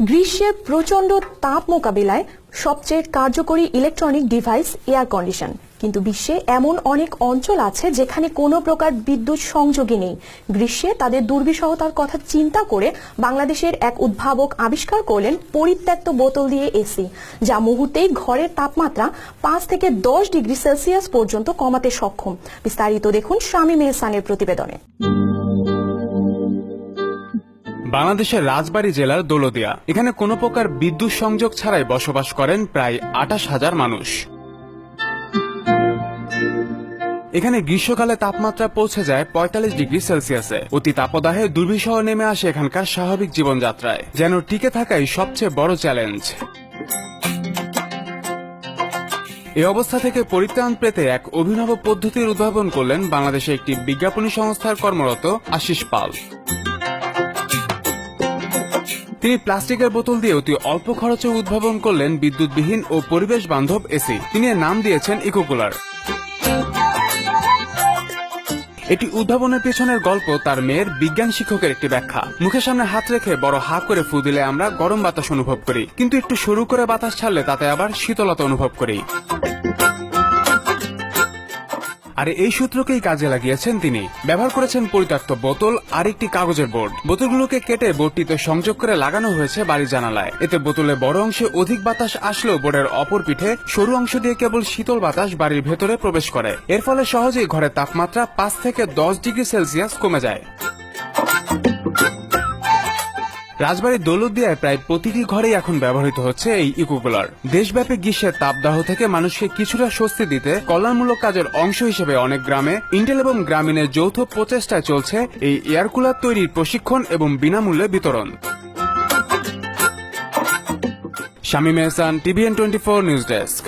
গ্রীষ্মের প্রচণ্ড তাপ মোকাবিলায় সবচেয়ে কার্যকরী ইলেকট্রনিক ডিভাইস এয়ার কন্ডিশন কিন্তু বিশ্বে এমন অনেক অঞ্চল আছে যেখানে কোনো প্রকার বিদ্যুৎ সংযোগই নেই। গ্রীষ্মে তাদের দুর্বিষহতার কথা চিন্তা করে বাংলাদেশের এক উদ্ভাবক আবিষ্কার করলেন পরিত্যক্ত বোতল দিয়ে এসি, যা মুহূর্তেই ঘরের তাপমাত্রা পাঁচ থেকে দশ ডিগ্রি সেলসিয়াস পর্যন্ত কমাতে সক্ষম। বিস্তারিত দেখুন শামীম মেহসানের প্রতিবেদনে। বাংলাদেশের রাজবাড়ী জেলার দোলদিয়া। এখানে কোনো প্রকার বিদ্যুৎ সংযোগ ছাড়াই বসবাস করেন প্রায় আঠাশ হাজার মানুষ। এখানে গ্রীষ্মকালে তাপমাত্রা পৌঁছে যায় পঁয়তাল্লিশ ডিগ্রি সেলসিয়াসে। অতি তাপদাহে দুর্বিষহ নেমে আসে এখানকার স্বাভাবিক জীবনযাত্রায়, যেন টিকে থাকাই সবচেয়ে বড় চ্যালেঞ্জ। এই অবস্থা থেকে পরিত্রাণ পেতে এক অভিনব পদ্ধতির উদ্ভাবন করলেন বাংলাদেশে একটি বিজ্ঞাপনী সংস্থার কর্মরত আশিস পাল। তিনি প্লাস্টিকের বোতল দিয়ে অতি অল্প খরচে উদ্ভাবন করলেন বিদ্যুৎবিহীন ও পরিবেশ বান্ধব এসি তিনি নাম দিয়েছেন ইকোকুলার। এটি উদ্ভাবনের পেছনের গল্প তার মেয়ের বিজ্ঞান শিক্ষকের একটি ব্যাখ্যা। মুখের সামনে হাত রেখে বড় হা করে ফু দিলে আমরা গরম বাতাস অনুভব করি, কিন্তু একটু সরু করে বাতাস ছাড়লে তাতে আবার শীতলতা অনুভব করি। আর এই সূত্রকেই কাজে লাগিয়েছেন তিনি। ব্যবহার করেছেন পরিত্যক্ত বোতল আর একটি কাগজের বোর্ড। বোতলগুলোকে কেটে বোর্ডটিতে সংযোগ করে লাগানো হয়েছে বাড়ি জানালায়। এতে বোতলে বড় অংশে অধিক বাতাস আসলেও বোর্ডের অপর পিঠে সরু অংশ দিয়ে কেবল শীতল বাতাস বাড়ির ভেতরে প্রবেশ করে। এর ফলে সহজেই ঘরের তাপমাত্রা পাঁচ থেকে দশ ডিগ্রি সেলসিয়াস কমে যায়। রাজবাড়ির দৌলতদিয়ায় প্রায় প্রতিটি ঘরেই এখন ব্যবহৃত হচ্ছে এই ইকোকুলার। দেশব্যাপী গ্রীষ্মের তাপদাহ থেকে মানুষকে কিছুটা স্বস্তি দিতে কল্যাণমূলক কাজের অংশ হিসেবে অনেক গ্রামে, ইন্টেল এবং গ্রামীণের যৌথ প্রচেষ্টায় চলছে এই এয়ার কুলার তৈরির প্রশিক্ষণ এবং বিনামূল্যে বিতরণ। Shamim Ehsan, TVN twenty four news desk.